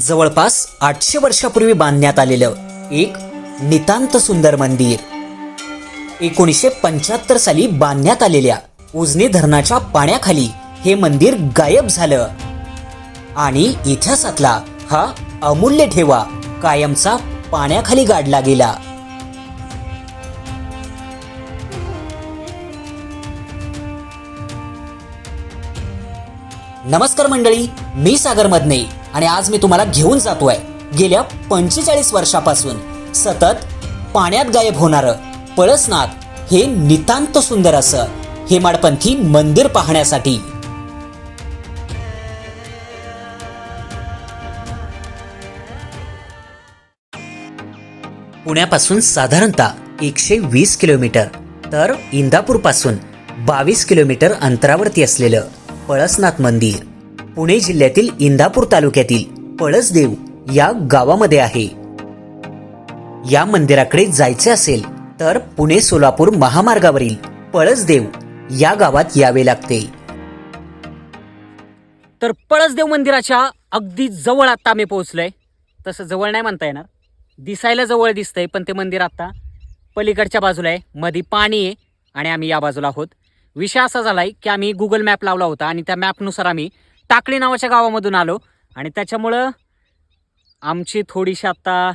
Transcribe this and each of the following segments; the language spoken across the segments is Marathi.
जवळपास आठशे वर्षापूर्वी बांधण्यात आलेलं एक नितांत सुंदर मंदिर. एकोणीसशे पंच्याहत्तर साली बांधण्यात आलेल्या उजनी धरणाच्या पाण्याखाली हे मंदिर गायब झालं. आणि इतिहासातला हा अमूल्य ठेवा कायमचा पाण्याखाली गाडला गेला. नमस्कार मंडळी मी सागर मदने. आणि आज मी तुम्हाला घेऊन जातोय. गेल्या पंचेचाळीस वर्षापासून सतत पाण्यात गायब होणारं पळसनाथ हे नितांत सुंदर असं हेमाडपंथी मंदिर पाहण्यासाठी. पुण्यापासून साधारणतः एकशे वीस किलोमीटर तर इंदापूरपासून बावीस किलोमीटर अंतरावरती असलेलं पळसनाथ मंदिर. पुणे जिल्ह्यातील इंदापूर तालुक्यातील पळसदेव या गावामध्ये आहे. या मंदिराकडे जायचे असेल तर पुणे सोलापूर महामार्गावरील पळसदेव या गावात यावे लागते. तर पळसदेव मंदिराच्या अगदी जवळ आता आम्ही पोहोचलोय. तसं जवळ नाही म्हणता येणार. दिसायला जवळ दिसतंय पण ते मंदिर आता पलीकडच्या बाजूला आहे. मधी पाणी आहे आणि आम्ही या बाजूला आहोत. विषय असा झालाय की आम्ही गुगल मॅप लावला होता आणि त्या मॅपनुसार आम्ही टाकळी नावाच्या गावामधून आलो. आणि त्याच्यामुळं आमची थोडीशी आता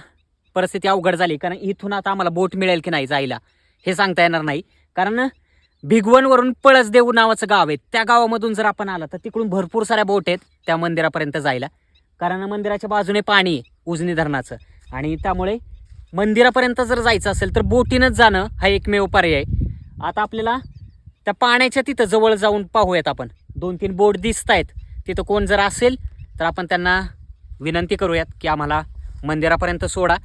परिस्थिती अवघड झाली. कारण इथून आता आम्हाला बोट मिळेल की नाही जायला हे सांगता येणार नाही. कारण भिगवणवरून पळसदेव नावाचं गाव आहे. त्या गावामधून जर आपण आला तर तिकडून भरपूर साऱ्या बोट आहेत त्या मंदिरापर्यंत जायला. कारण मंदिराच्या बाजूने पाणी आहे उजनी धरणाचं. आणि त्यामुळे मंदिरापर्यंत जर जायचं असेल तर बोटीनंच जाणं हा एकमेव पर्याय आता आपल्याला त्या पाण्याच्या तिथं जवळ जाऊन पाहूयात आपण. दोन तीन बोट दिसत आहेत तिथं कोण जर असेल तर आपण त्यांना विनंती करूयात की आम्हाला मंदिरापर्यंत सोडा.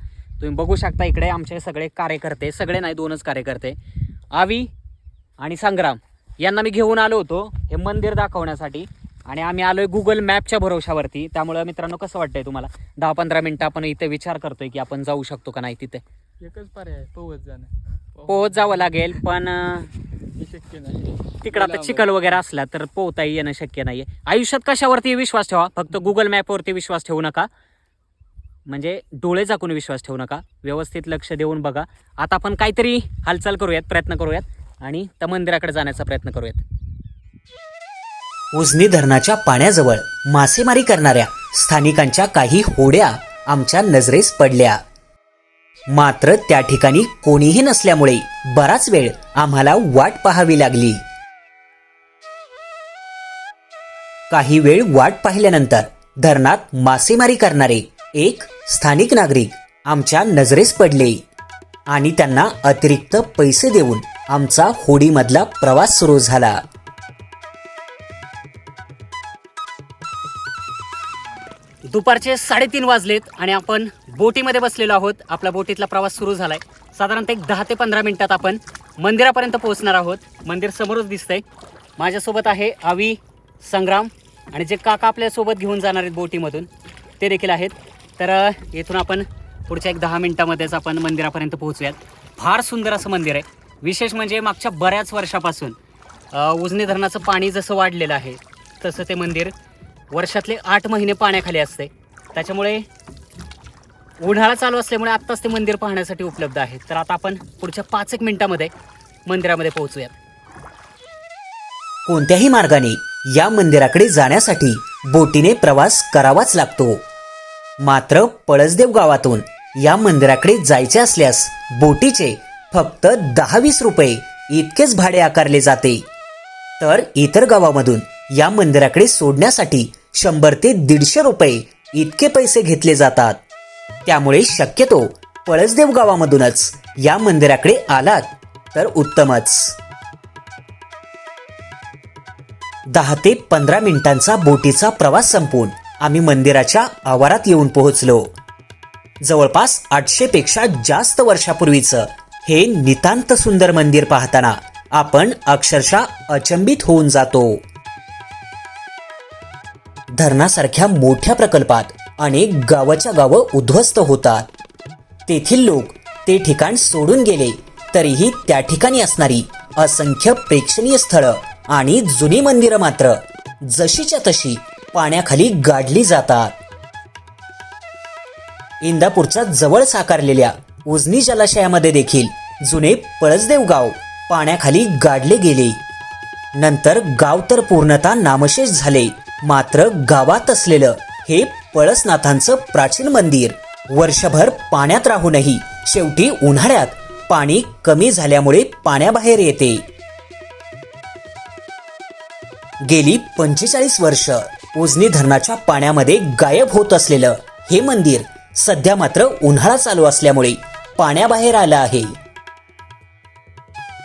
तुम्ही बघू शकता इकडे आमचे सगळे कार्यकर्ते सगळे नाही दोनच कार्यकर्ते आवी आणि संग्राम. यांना मी घेऊन आलो होतो हे मंदिर दाखवण्यासाठी. आणि आम्ही आलोय गुगल मॅपच्या भरोशावरती. त्यामुळं मित्रांनो कसं वाटतंय तुम्हाला? दहा पंधरा मिनिटं आपण इथे विचार करतोय की आपण जाऊ शकतो का नाही तिथे? एकच पर्याय पोहत जाणं. पोहत जावं लागेल पण शक्य नाही तिकडं आता चिखल वगैरे असला तर पोहताही येणं शक्य नाहीये. आयुष्यात कशावरती विश्वास ठेवा? फक्त गुगल मॅपवरती विश्वास ठेवू नका. म्हणजे डोळे झाकून विश्वास ठेवू नका. व्यवस्थित लक्ष देऊन बघा. आता आपण काहीतरी हालचाल करूयात प्रयत्न करूयात आणि त्या मंदिराकडे जाण्याचा प्रयत्न करूयात. उजनी धरणाच्या पाण्याजवळ मासेमारी करणाऱ्या स्थानिकांच्या काही होड्या आमच्या नजरेस पडल्या. मात्र त्या ठिकाणी कोणीही नसल्यामुळे बराच वेळ आम्हाला वाट पाहावी लागली. काही वेळ वाट पाहिल्यानंतर धरणात मासेमारी करणारे एक स्थानिक नागरिक आमच्या नजरेस पडले आणि त्यांना अतिरिक्त पैसे देऊन आमचा होडीमधला प्रवास सुरू झाला. दुपारचे साडेतीन वाजलेत आणि आपण बोटीमध्ये बसलेलो आहोत. आपला बोटीतला प्रवास सुरू झालाय. साधारणतः एक दहा ते पंधरा मिनिटात आपण मंदिरापर्यंत पोहोचणार आहोत. मंदिर समोरच दिसतंय. माझ्यासोबत आहे आवी संग्राम आणि जे काका आपल्यासोबत घेऊन जाणार आहेत बोटीमधून ते देखील आहेत. तर येथून आपण पुढच्या एक दहा मिनिटामध्येच आपण मंदिरापर्यंत पोहोचूयात. फार सुंदर असं मंदिर आहे. विशेष म्हणजे मागच्या बऱ्याच वर्षापासून उजनी धरणाचं पाणी जसं वाढलेलं आहे तसं ते मंदिर वर्षातले आठ महिने पाण्याखाली असते त्याच्यामुळे उन्हाळा चालू असल्यामुळे आत्ताच ते मंदिर पाहण्यासाठी उपलब्ध आहे तर आता आपण पुढच्या पाच एक मिनिटामध्ये मंदिरामध्ये पोहोचूयात. कोणत्याही मार्गाने या मंदिराकडे जाण्यासाठी बोटीने प्रवास करावाच लागतो. मात्र पळसदेव गावातून या मंदिराकडे जायचे असल्यास बोटीचे फक्त दहा वीस रुपये इतकेच भाडे आकारले जाते. तर इतर गावामधून या मंदिराकडे सोडण्यासाठी शंभर ते दीडशे रुपये इतके पैसे घेतले जातात. त्यामुळे शक्यतो पळसदेव गावामधूनच या मंदिराकडे आलात तर उत्तमच. दहा ते पंधरा मिनिटांचा बोटीचा प्रवास संपून आम्ही मंदिराच्या आवारात येऊन पोहोचलो. जवळपास आठशे पेक्षा जास्त वर्षापूर्वीचं हे नितांत सुंदर मंदिर पाहताना आपण अक्षरशः अचंबित होऊन जातो. धरणासारख्या मोठ्या प्रकल्पात अनेक गावाच्या गावं उद्ध्वस्त होतात. तेथील लोक ते ठिकाण सोडून गेले तरीही त्या ठिकाणी असणारी असंख्य प्रेक्षणीय स्थळं आणि जुनी मंदिरं मात्र जशीच्या तशी पाण्याखाली गाडली जातात. इंदापूरच्या जवळ साकारलेल्या उजनी जलाशयामध्ये देखील जुने पळसदेव गाव पाण्याखाली गाडले गेले. नंतर गाव तर पूर्णतः नामशेष झाले मात्र गावात असलेलं हे पळसनाथांचं प्राचीन मंदिर. वर्षभर पाण्यात राहूनही शेवटी उन्हाळ्यात पाणी कमी झाल्यामुळे पाण्याबाहेर येते. गेली पंचेचाळीस वर्ष उजनी धरणाच्या पाण्यामध्ये गायब होत असलेलं हे मंदिर सध्या मात्र उन्हाळा चालू असल्यामुळे पाण्याबाहेर आलं आहे.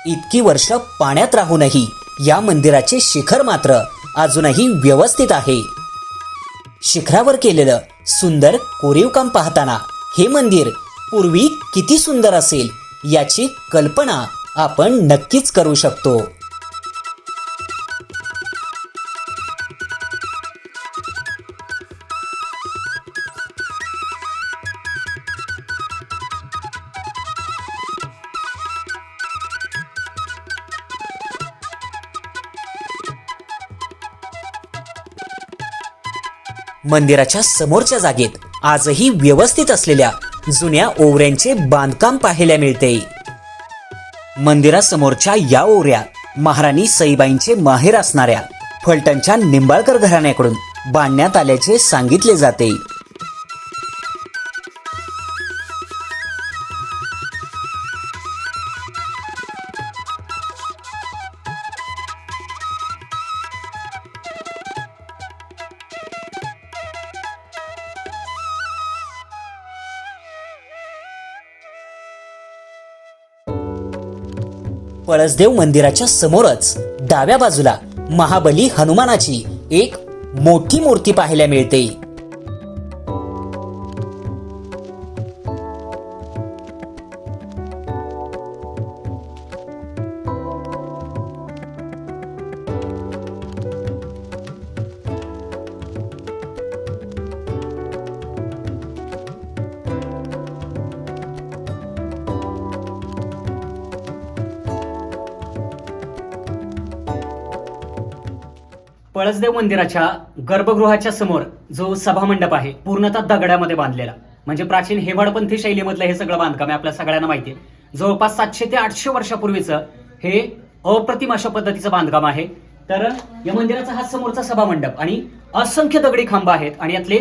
इतकी वर्ष पाण्यात राहूनही या मंदिराचे शिखर मात्र अजूनही व्यवस्थित आहे. शिखरावर केलेलं सुंदर कोरीवकाम पाहताना हे मंदिर पूर्वी किती सुंदर असेल याची कल्पना आपण नक्कीच करू शकतो. मंदिराच्या समोरच्या जागेत आजही व्यवस्थित असलेल्या जुन्या ओवऱ्यांचे बांधकाम पाहायला मिळते. मंदिरासमोरच्या या ओवऱ्या महाराणी सईबाईंचे माहेर असणाऱ्या फलटणच्या निंबाळकर घराण्याकडून बांधण्यात आल्याचे सांगितले जाते. पळसदेव मंदिराच्या समोरच डाव्या बाजूला महाबली हनुमानाची एक मोठी मूर्ती पाहायला मिळते. पळसदेव मंदिराच्या गर्भगृहाच्या समोर जो सभामंडप आहे पूर्णतः दगडामध्ये बांधलेला. म्हणजे प्राचीन हेमाडपंथी शैलीमधलं हे सगळं बांधकाम आहे आपल्या सगळ्यांना माहिती आहे. जवळपास सातशे ते आठशे वर्षापूर्वीचं हे अप्रतिम अशा पद्धतीचं बांधकाम आहे. तर या मंदिराचा हा समोरचा सभामंडप आणि असंख्य दगडी खांब आहेत आणि यातले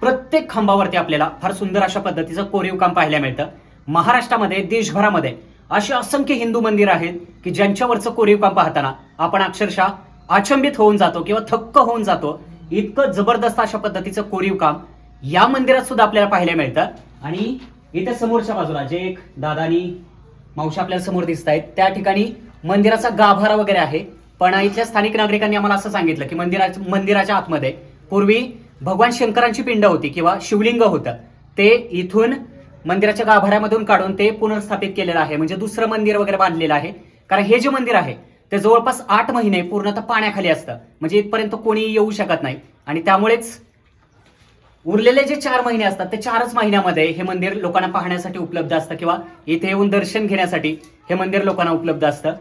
प्रत्येक खांबावरती आपल्याला फार सुंदर अशा पद्धतीचं कोरीव काम पाहायला मिळतं. महाराष्ट्रामध्ये देशभरामध्ये अशी असंख्य हिंदू मंदिर आहेत की ज्यांच्यावरचं कोरीव काम पाहताना आपण अक्षरशः अचंबित होऊन जातो किंवा थक्क होऊन जातो इतकं जबरदस्त अशा पद्धतीचं कोरीव काम या मंदिरात सुद्धा आपल्याला पाहायला मिळतं. आणि इथे समोरच्या बाजूला जे एक दादानी मावशी आपल्याला समोर दिसत आहेत त्या ठिकाणी मंदिराचा गाभारा वगैरे आहे. पण इथल्या स्थानिक नागरिकांनी आम्हाला असं सांगितलं की मंदिरा मंदिराच्या आतमध्ये पूर्वी भगवान शंकरांची पिंड होती किंवा शिवलिंग होतं. ते इथून मंदिराच्या गाभाऱ्यामधून काढून ते पुनर्स्थापित केलेलं आहे. म्हणजे दुसरं मंदिर वगैरे बांधलेलं आहे. कारण हे जे मंदिर आहे ते जवळपास आठ महिने पूर्णतः पाण्याखाली असतं. म्हणजे इथपर्यंत कोणी येऊ शकत नाही. आणि त्यामुळेच उरलेले जे चार महिने असतात ते चारच महिन्यामध्ये हे मंदिर लोकांना पाहण्यासाठी उपलब्ध असतं किंवा इथे येऊन दर्शन घेण्यासाठी हे मंदिर लोकांना उपलब्ध असतं.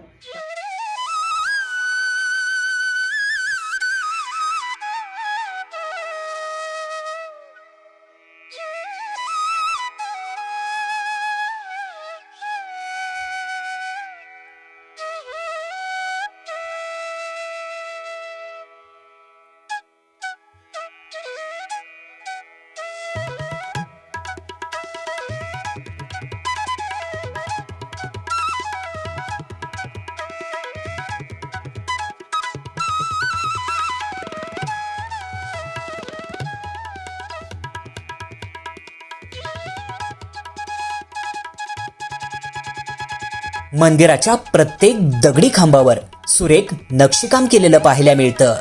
मंदिराच्या प्रत्येक दगडी खांबावर सुरेख नक्षीकाम केलेलं पाहायला मिळतं.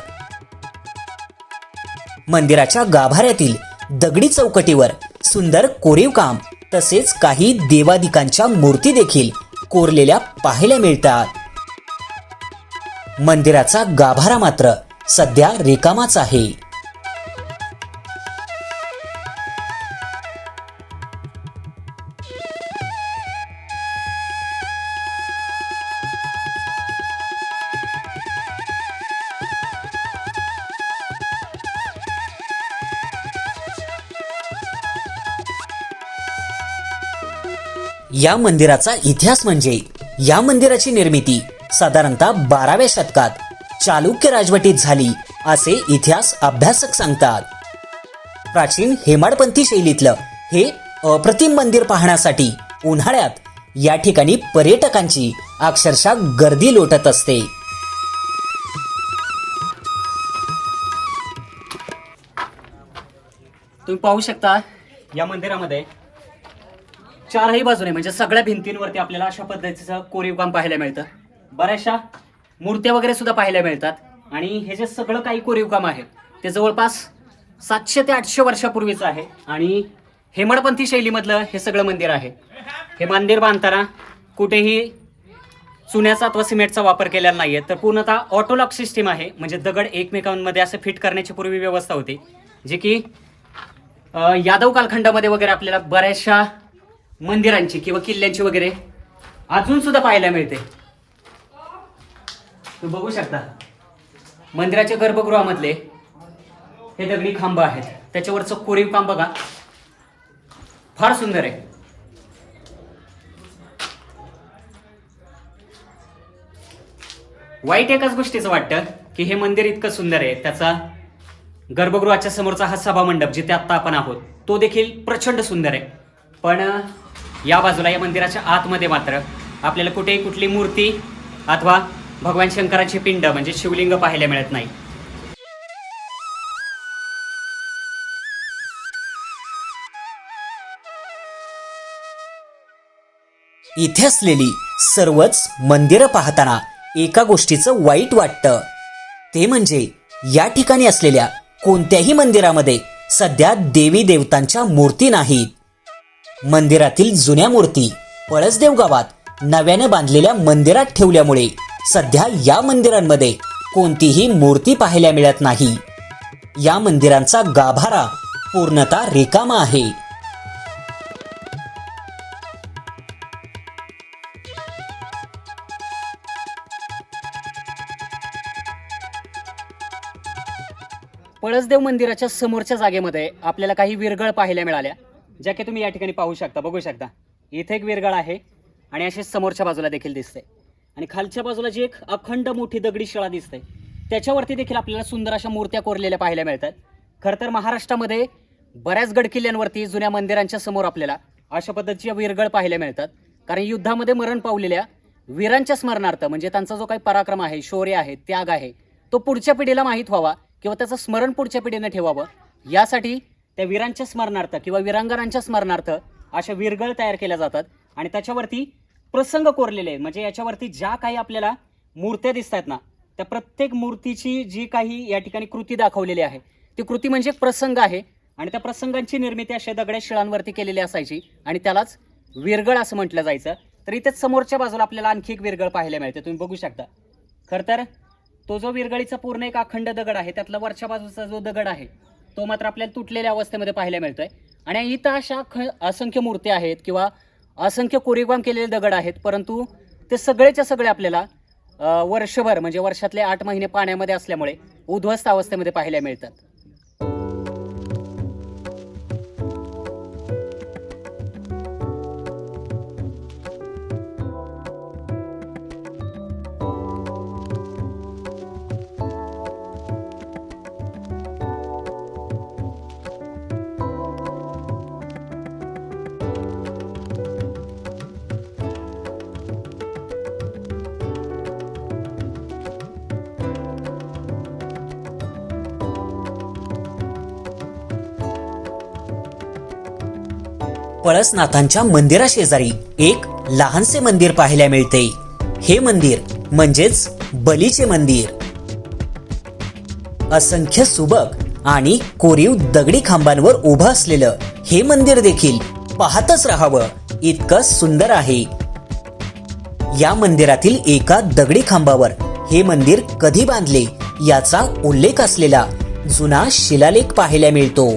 मंदिराच्या गाभाऱ्यातील दगडी चौकटीवर सुंदर कोरीव काम तसेच काही देवादिकांच्या मूर्ती देखील कोरलेल्या पाहायला मिळतात. मंदिराचा गाभारा मात्र सध्या रिकामाच आहे. या मंदिराचा इतिहास म्हणजे या मंदिराची निर्मिती साधारणतः बाराव्या शतकात चालुक्य राजवटीत झाली असे इतिहास अभ्यासक सांगतात. प्राचीन हेमाडपंथी शैलीतलं हे अप्रतिम मंदिर पाहण्यासाठी उन्हाळ्यात या ठिकाणी पर्यटकांची अक्षरशः गर्दी लोटत असते. तुम्ही पाहू शकता. या मंदिरामध्ये चारही बाजूने म्हणजे सगळ्या भिंतींवरती आपल्याला अशा पद्धतीचं कोरीव काम पाहायला मिळतं. बऱ्याचशा मूर्त्या वगैरे सुद्धा पाहायला मिळतात. आणि हे जे सगळं काही कोरीव काम आहे ते जवळपास सातशे ते आठशे वर्षापूर्वीचं आहे. आणि हेमडपंथी शैलीमधलं हे सगळं मंदिर आहे. हे मंदिर बांधताना कुठेही चुन्याचा अथवा सिमेंटचा वापर केलेला नाही आहे तर पूर्णतः ऑटोलॉक सिस्टीम आहे. म्हणजे दगड एकमेकांमध्ये असं फिट करण्याची पूर्वी व्यवस्था होती. जी की यादव कालखंडामध्ये वगैरे आपल्याला बऱ्याचशा मंदिरांची किंवा किल्ल्यांची वगैरे अजून सुद्धा पाहायला मिळते. तुम्ही बघू शकता. मंदिराच्या गर्भगृहामधले हे दगडी खांब आहेत. त्याच्यावरचं कोरीव काम बघा. फार सुंदर आहे. वाईट एकाच गोष्टीचं वाटतं की हे मंदिर इतकं सुंदर आहे. त्याचा गर्भगृहाच्या समोरचा हा सभा मंडप जिथे आत्ता आपण आहोत तो देखील प्रचंड सुंदर आहे. पण या बाजूला या मंदिराच्या आतमध्ये मात्र आपल्याला कुठेही कुठली मूर्ती अथवा भगवान शंकराचे पिंड म्हणजे शिवलिंग पाहायला मिळत नाही. इथे असलेली सर्वच मंदिरं पाहताना एका गोष्टीचं वाईट वाटतं. ते म्हणजे या ठिकाणी असलेल्या कोणत्याही मंदिरामध्ये सध्या देवी देवतांच्या मूर्ती नाहीत. मंदिरातील जुन्या मूर्ती पळसदेव गावात नव्याने बांधलेल्या मंदिरात ठेवल्यामुळे सध्या या मंदिरांमध्ये कोणतीही मूर्ती पाहायला मिळत नाही. या मंदिरांचा गाभारा पूर्णतः रिकामा आहे. पळसदेव मंदिराच्या समोरच्या जागेमध्ये आपल्याला काही विरगळ पाहायला मिळाल्या. ज्या की तुम्ही या ठिकाणी पाहू शकता बघू शकता. इथे एक विरगळ आहे आणि असे समोरच्या बाजूला देखील दिसते. आणि खालच्या बाजूला जी एक अखंड मोठी दगडी शिळा दिसते त्याच्यावरती देखील आपल्याला सुंदर अशा मूर्त्या कोरलेल्या पाहायला मिळतात. खरं तर महाराष्ट्रामध्ये बऱ्याच गडकिल्ल्यांवरती जुन्या मंदिरांच्या समोर आपल्याला अशा पद्धतीच्या विरगळ पाहायला मिळतात. कारण युद्धामध्ये मरण पावलेल्या वीरांच्या स्मरणार्थ म्हणजे त्यांचा जो काही पराक्रम आहे शौर्य आहे त्याग आहे तो पुढच्या पिढीला माहीत व्हावा किंवा त्याचं स्मरण पुढच्या पिढीने ठेवावं यासाठी त्या वीरांच्या स्मरणार्थ किंवा वीरांगणांच्या स्मरणार्थ अशा विरगळ तयार केल्या जातात. आणि त्याच्यावरती प्रसंग कोरलेले आहेत म्हणजे याच्यावरती ज्या काही आपल्याला मूर्त्या दिसत आहेत ना त्या प्रत्येक मूर्तीची जी काही या ठिकाणी कृती दाखवलेली आहे ती कृती म्हणजे एक प्रसंग आहे. आणि त्या प्रसंगांची निर्मिती अशा दगड्या शिळांवरती केलेली असायची आणि त्यालाच विरगळ असं म्हटलं जायचं. तर इथेच समोरच्या बाजूला आपल्याला आणखी एक विरगळ पाहायला मिळते तुम्ही बघू शकता. खरं तर तो जो विरगळीचा पूर्ण एक अखंड दगड आहे त्यातला वरच्या बाजूचा जो दगड आहे तो मात्र आपल्याला तुटलेल्या अवस्थेमध्ये पाहायला मिळतोय. आणि इथं अशा ख असंख्य मूर्त्या आहेत किंवा असंख्य कोरीवकाम केलेले दगड आहेत परंतु ते सगळेच्या सगळे आपल्याला वर्षभर म्हणजे वर्षातले आठ महिने पाण्यामध्ये असल्यामुळे उद्ध्वस्त अवस्थेमध्ये पाहायला मिळतात. पळसनाथांच्या मंदिराशेजारी एक लहानसे मंदिर पाहायला मिळते. हे मंदिर म्हणजेच बलीचे मंदिर. असंख्य सुबक आणि कोरीव दगडी खांबांवर उभं असलेलं हे मंदिर देखील पाहतच राहावं इतकं सुंदर आहे. या मंदिरातील एका दगडी खांबावर हे मंदिर कधी बांधले याचा उल्लेख असलेला जुना शिलालेख पाहायला मिळतो.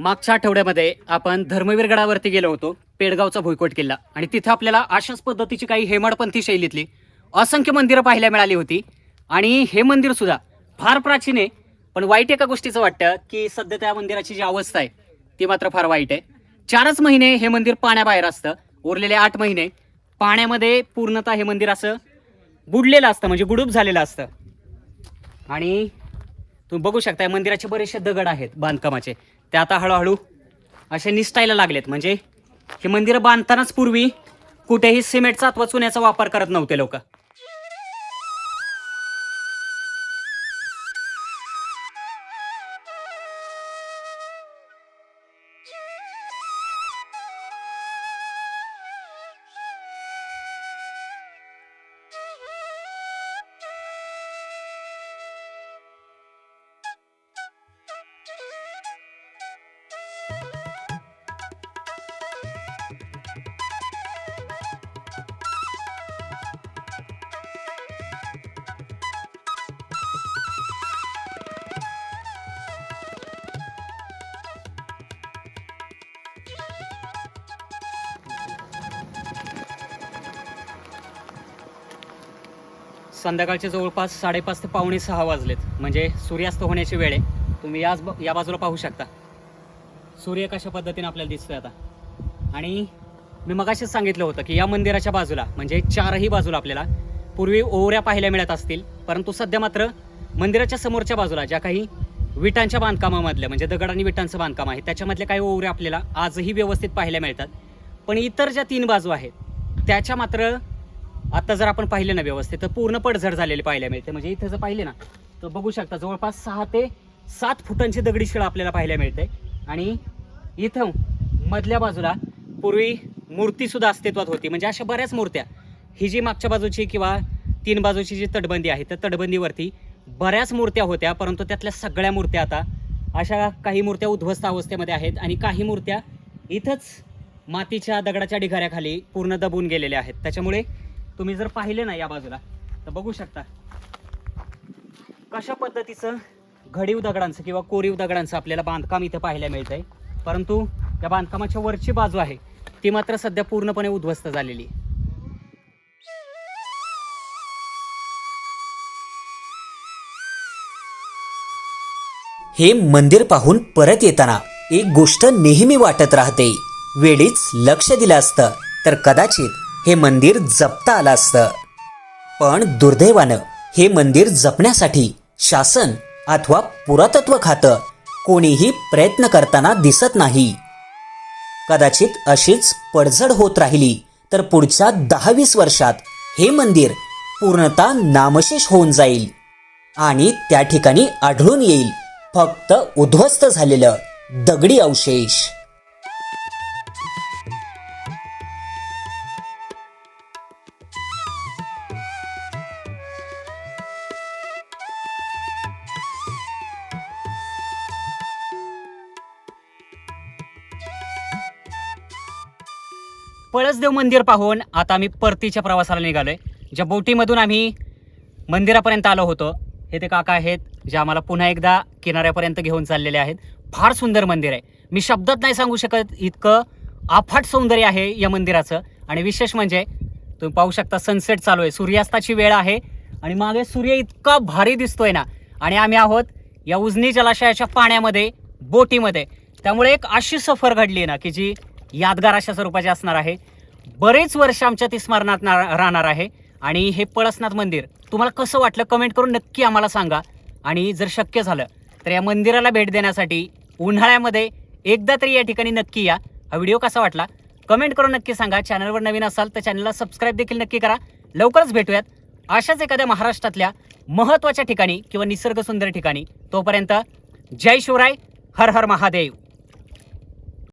मागच्या आठवड्यामध्ये आपण धर्मवीर गडावरती गेलो होतो पेडगावचा भुईकोट किल्ला. आणि तिथं आपल्याला अशाच पद्धतीची काही हेमाडपंथी शैलीतली असंख्य मंदिरं पाहायला मिळाली होती. आणि हे मंदिर सुद्धा फार प्राचीन आहे पण वाईट एका गोष्टीचं वाटतं की सध्या त्या मंदिराची जी अवस्था आहे ती मात्र फार वाईट आहे. चारच महिने हे मंदिर पाण्याबाहेर असतं उरलेले आठ महिने. पाण्यामध्ये पूर्णतः हे मंदिर असं बुडलेलं असतं म्हणजे गुडूप झालेलं असतं. आणि तुम्ही बघू शकता मंदिराचे बरेचसे दगड आहेत बांधकामाचे. ते आता हळूहळू असे निसटायला लागलेत. म्हणजे हे मंदिरं बांधतानाच पूर्वी कुठेही सिमेंटचा अथवा चुन्याचा वापर करत नव्हते लोक. संध्याकाळचे जवळपास साडेपाच ते पावणे सहा वाजलेत. म्हणजे सूर्यास्त होण्याची वेळ आहे. तुम्ही याच ब- या बाजूला पाहू शकता. सूर्य कशा पद्धतीने आपल्याला दिसतोय आता? आणि मी मगाशीच सांगितलं होतं की या मंदिराच्या बाजूला म्हणजे चारही बाजूला आपल्याला पूर्वी ओवऱ्या पाहायला मिळत असतील परंतु सध्या मात्र मंदिराच्या समोरच्या बाजूला ज्या काही विटांच्या बांधकामामधल्या म्हणजे दगड आणि विटांचं बांधकाम आहे त्याच्यामधल्या काही ओवऱ्या आपल्याला आजही व्यवस्थित पाहायला मिळतात. पण इतर ज्या तीन बाजू आहेत त्याच्या मात्र आता जर आपण पाहिले ना व्यवस्थित तर पूर्ण पडझड झालेली पाहायला मिळते. म्हणजे इथं जर पाहिले ना तर बघू शकता जवळपास सहा ते सात फुटांची दगडी शिळा आपल्याला पाहायला मिळते. आणि इथं मधल्या बाजूला पूर्वी मूर्तीसुद्धा अस्तित्वात होती. म्हणजे अशा बऱ्याच मूर्त्या. ही जी मागच्या बाजूची किंवा तीन बाजूची जी तटबंदी आहे त्या तटबंदीवरती बऱ्याच मूर्त्या होत्या परंतु त्यातल्या सगळ्या मूर्त्या आता अशा काही मूर्त्या उद्ध्वस्त अवस्थेमध्ये आहेत आणि काही मूर्त्या इथंच मातीच्या दगडाच्या ढिगाऱ्याखाली पूर्ण दबून गेलेल्या आहेत. त्याच्यामुळे तुम्ही जर पाहिले ना या बाजूला तर बघू शकता. कशा पद्धतीचं घडीव दगडांचं किंवा कोरीव दगडांचं आपल्याला बांधकाम इथं पाहायला मिळतंय. परंतु या बांधकामाच्या वरची बाजू आहे ती मात्र सध्या पूर्णपणे उद्ध्वस्त झालेली. आहे. हे मंदिर पाहून परत येताना एक गोष्ट नेहमी वाटत राहते. वेळीच लक्ष दिलं असतं. तर कदाचित हे मंदिर जपता आलं असतं. पण दुर्दैवानं हे मंदिर जपण्यासाठी शासन अथवा पुरातत्व खातं कोणीही प्रयत्न करताना दिसत नाही. कदाचित अशीच पडझड होत राहिली तर पुढच्या दहावीस वर्षात हे मंदिर पूर्णतः नामशेष होऊन जाईल आणि त्या ठिकाणी आढळून येईल फक्त उद्ध्वस्त झालेलं दगडी अवशेष. पळसदेव मंदिर पाहून आता आम्ही परतीच्या प्रवासाला निघालोय. ज्या बोटीमधून आम्ही मंदिरापर्यंत आलो होतो हे ते काका आहेत जे आम्हाला पुन्हा एकदा किनाऱ्यापर्यंत घेऊन चाललेले आहेत. फार सुंदर मंदिर आहे. मी शब्दात नाही सांगू शकत इतकं अफाट सौंदर्य आहे या मंदिराचं. आणि विशेष म्हणजे तुम्ही पाहू शकता सनसेट चालू आहे. सूर्यास्ताची वेळ आहे आणि मागे सूर्य इतका भारी दिसतोय ना. आणि आम्ही आहोत या उजनी जलाशयाच्या पाण्यामध्ये बोटीमध्ये. त्यामुळे एक अशी सफर घडली आहे ना की जी यादगार अशा स्वरूपाचे असणार आहे. बरेच वर्ष आमच्या ती स्मरणात राहणार आहे. आणि हे पळसनाथ मंदिर तुम्हाला कसं वाटलं कमेंट करून नक्की आम्हाला सांगा. आणि जर शक्य झालं तर या मंदिराला भेट देण्यासाठी उन्हाळ्यामध्ये एकदा तरी या ठिकाणी नक्की या. हा व्हिडिओ कसा वाटला? कमेंट करून नक्की सांगा. चॅनलवर नवीन असाल तर चॅनलला सबस्क्राईब देखील नक्की करा. लवकरच भेटूयात अशाच एखाद्या महाराष्ट्रातल्या महत्त्वाच्या ठिकाणी किंवा निसर्गसुंदर ठिकाणी. तोपर्यंत जय शिवराय हर हर महादेव.